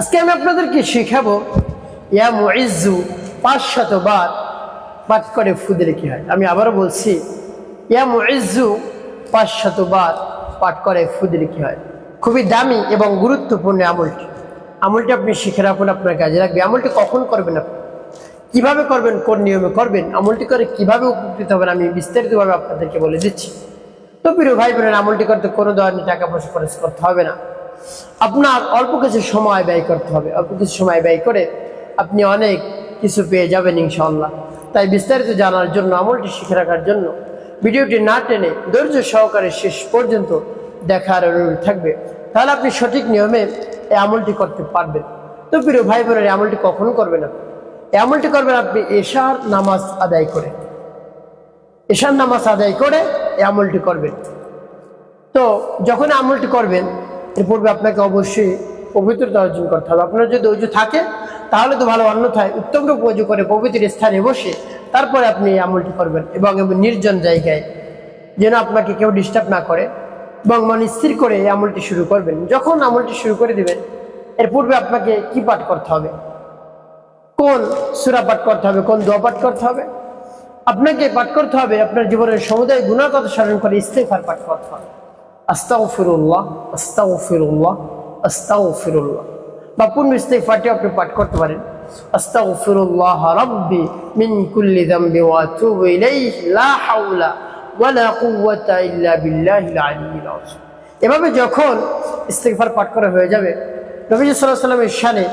আজকে আমি আপনাদেরকে শেখাবো, ইয়া মুইজ্জু পাঁচশত বার পাঠ করে ফু কি হয়। আমি আবারও বলছি, ইয়া মুইজ্জু পাঁচশত বার পাঠ করে ফু কি হয়। খুবই দামি এবং গুরুত্বপূর্ণ আমলটি। আমলটি আপনি শিখে রাখুন আপনার কাজে লাগবে। আমলটি কখন করবেন আপনি? কীভাবে করবেন? কোন নিয়মে করবেন? আমলটি করে কীভাবে উপকৃত হবেন? আমি বিস্তারিতভাবে আপনাদেরকে বলে দিচ্ছি। তো প্রিয় ভাই বোনের আমলটি করতে কোনো ধরনের টাকা পয়সা খরচ করতে হবে না। আপনার অল্প কিছু সময় ব্যয় করতে হবে। অল্প কিছু সময় ব্যয় করে আপনি অনেক কিছু পেয়ে যাবেন ইনশাল্লাহ তাই বিস্তারিত জানার জন্য, আমলটি শিখে রাখার জন্য ভিডিওটি না টেনে ধৈর্য সহকারে শেষ পর্যন্ত দেখার অনুরোধ থাকবে। তাহলে আপনি সঠিক নিয়মে এই আমলটি করতে পারবেন। তো প্রিয় ভাই বোনের এই আমলটি কখনো করবেন না। এই আমলটি করবেন আপনি এশার নামাজ আদায় করে। এশার নামাজ আদায় করে এই আমলটি করবেন। তো যখন আমলটি করবেন এর পূর্বে আপনাকে অবশ্যই পবিত্রতা অর্জন করতে হবে। আপনার যদি অজু থাকে, তাহলে তো ভালো, অন্যথায় উত্তম রূপ অজু করে পবিত্র স্থানে বসে তারপরে আপনি এই আমলটি করবেন এবং নির্জন জায়গায় যেন আপনাকে কেউ ডিস্টার্ব না করে এবং মন স্থির করে এই আমলটি শুরু করবেন। যখন আমলটি শুরু করে দিবেন, এর পূর্বে আপনাকে কি পাঠ করতে হবে? কোন সুরা পাঠ করতে হবে? কোন দোয়া পাঠ করতে হবে? আপনাকে পাঠ করতে হবে, আপনার জীবনের সমুদায় কথা স্মরণ করে ইস্তেফার পাঠ করতে হবে। আস্তাও ফিরুল্লাহ আস্তাও ফিরুল্লাহ আস্তাও ফিরুল্লাহ বা পূর্ণ ইস্তেফারটি আপনি পাঠ করতে পারেন আস্তাও ফিরুল্লাহ রব্বি মিন কুল্লি দাম্বি ওয়া আতুবু ইলাইহি লা হাওলা ওয়ালা কুওয়াতা ইল্লা বিল্লাহিল আলিয়্যিল আযীম এভাবে যখন ইস্তেগফার পাঠ করা হয়ে যাবে নবী সাল্লাল্লাহু আলাইহি সাল্লামের শানে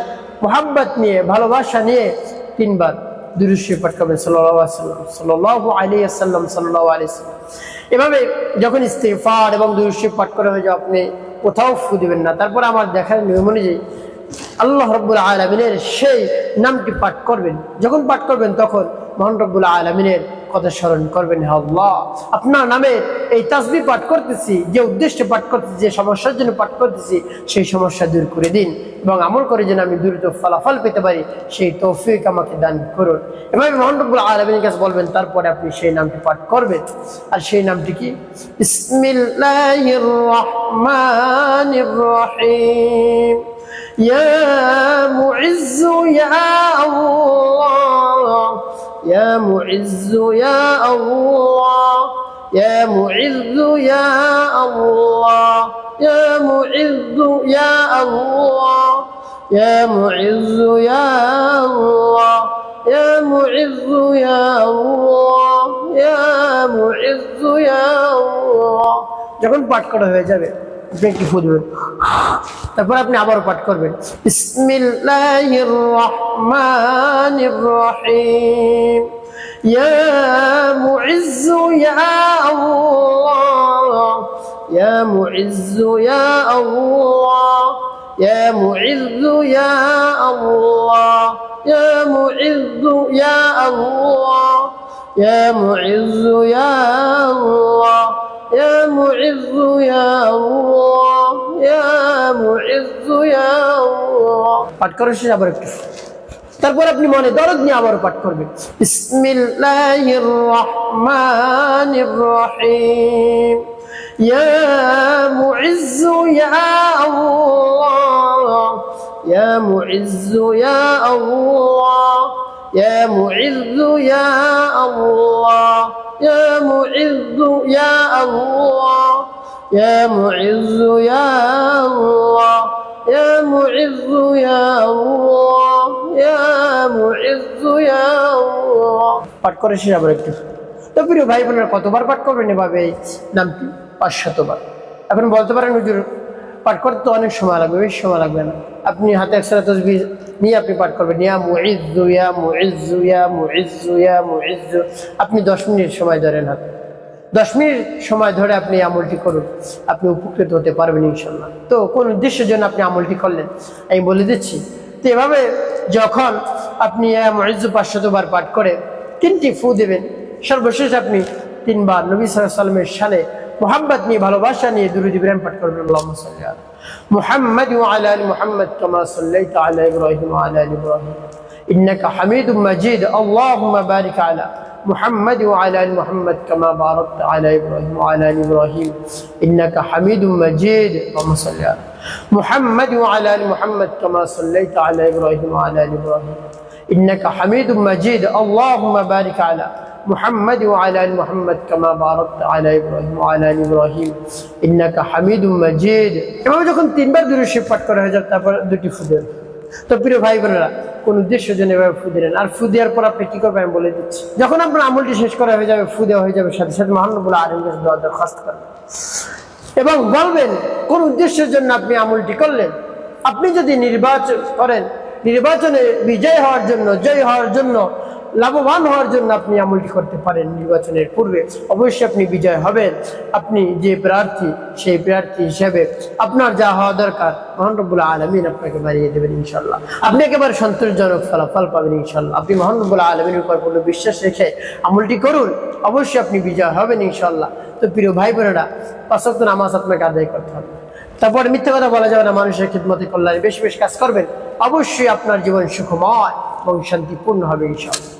মোহাব্বত নিয়ে ভালোবাসা নিয়ে তিনবার দুরুশি পাঠ করবেন সাল্লাল্লাহু আলাইহি সাল্লাম সাল্লাল্লাহু আলাইহি সাল্লাম সাল্লাল্লাহু আলাইহি সাল্লাম এভাবে যখন ইস্তেফার এবং দুরুশি পাঠ করা হয়ে যাবে, আপনি কোথাও ফু দেবেন না। তারপর আমার দেখার নিয়ম অনুযায়ী আল্লাহ রব্বুল আলমিনের সেই নামটি পাঠ করবেন। যখন পাঠ করবেন তখন মহান রব্বুল আলমিনের কথা স্মরণ করবেন হল্লা আপনার নামে এই তাসবি পাঠ করতেছি, যে উদ্দেশ্যে পাঠ করতেছি, যে সমস্যার জন্য পাঠ করতেছি, সেই সমস্যা দূর করে দিন এবং আমল করে যেন আমি দ্রুত ফলাফল পেতে পারি, সেই তৌফিক আমাকে দান করুন। এভাবে মহানবুল আলমিনের কাছে বলবেন, তারপরে আপনি সেই নামটি পাঠ করবেন। আর সেই নামটি কি? ইসমিল্লাহির রহমানির রহিম। ইয়া মুইজ্জু يا معز يا الله يا معز يا الله يا معز يا الله يا معز يا الله يا معز يا الله يا معز يا الله যখন পাঠ করা হয়ে যাবে আপনি একটু ফুটবেন তারপর আপনি আবারও পাঠ করবেন বিসমিল্লাহির রহমানির রহিম يا معز يا الله يا معز يا الله يا معز يا الله يا معز يا الله يا معز يا الله يا معز يا الله يا معز يا الله পাঠ করার শেষে আবার একটু তারপর আপনি মনে দরদ নিয়ে আবার পাঠ করবেন বিসমিল্লাহির রহমানির রহিম يا معز يا الله يا معز يا الله يا معز يا الله يا معز يا الله يا معز يا الله يا معز يا الله পাঠ করে শেষ আবার একটু। তো প্রিয় ভাই বোনেরা কতবার পাঠ করবেন এভাবে? এই নামটি পাঁচশতবার এখন বলতে পারেন, হুজুর, পাঠ করতে তো অনেক সময় লাগবে, বেশ সময় লাগবে না। আপনি হাতে একসাথে তসবি নিয়ে আপনি পাঠ করবেন। ইয়া আপনি দশ মিনিট সময় ধরেন হাতে। দশ মিনিট সময় ধরে আপনি আমলটি করুন। আপনি উপকৃত হতে পারবেন ইনশাল্লাহ তো কোন উদ্দেশ্যের জন্য আপনি আমলটি করলেন? আমি বলে দিচ্ছি। তো এভাবে যখন আপনি মহিজু পাঁচশতবার পাঠ করে তিনটি ফু দেবেন সর্বশেষ আপনি তিনবার নবী সাল্লাহ সাল্লামের সালে মোহাম্মদ নিয়ে ভালোবাসা নিয়ে দুরুদ ইব্রাহিম পাঠ করবেন আল্লাহ সাল্লি আলা মুহাম্মদ وعلى ال محمد كما صليت على ابراهيم وعلى ال ابراهيم انك حميد مجيد اللهم بارك على محمد وعلى ال محمد كما باركت على ابراهيم وعلى ال ابراهيم انك حميد مجيد اللهم صل على محمد وعلى ال محمد كما صليت على ابراهيم وعلى ال ابراهيم انك حميد مجيد اللهم بارك على محمد وعلى ال محمد كما باركت على ابراهيم وعلى ال ابراهيم انك حميد مجيد এভাবে যখন তিনবার দুরুশি পাঠ করা হয়ে যায় তারপর দুটি ফুদেন তো প্রিয় ভাই বোনেরা কোন উদ্দেশ্য জন্য এভাবে ফু দিলেন। আর ফু দেওয়ার পর আপনি কি করবেন আমি বলে দিচ্ছি। যখন আপনার আমলটি শেষ করা হয়ে যাবে, ফু দেওয়া হয়ে যাবে, সাথে সাথে মহানবুল আলম দরখাস্ত করবেন। এবং বলবেন, কোন উদ্দেশ্যের জন্য আপনি আমলটি করলেন? আপনি যদি নির্বাচন করেন, নির্বাচনে বিজয় হওয়ার জন্য, জয় হওয়ার জন্য লাভবান হওয়ার জন্য আপনি আমলটি করতে পারেন নির্বাচনের পূর্বে। অবশ্যই আপনি বিজয় হবেন। আপনি যে প্রার্থী, সেই প্রার্থী হিসেবে আপনার যা হওয়া দরকার মহানবুল আলমিন আপনাকে বাড়িয়ে দেবেন ইনশাল্লাহ আপনি একেবারে সন্তোষজনক ফলাফল পাবেন ইনশাল্লাহ আপনি মহানবুল আলমিনের উপর কোনো বিশ্বাস রেখে আমলটি করুন, অবশ্যই আপনি বিজয় হবেন ইনশাল্লাহ তো প্রিয় ভাই বোনেরা পাঁচক্ত নামাজ আপনাকে আদায় করতে হবে। তারপরে মিথ্যা কথা বলা যাবে না, মানুষের খিদমতে কল্যাণে বেশি বেশি কাজ করবেন। অবশ্যই আপনার জীবন সুখময় এবং শান্তিপূর্ণ হবে ইনশাল্লাহ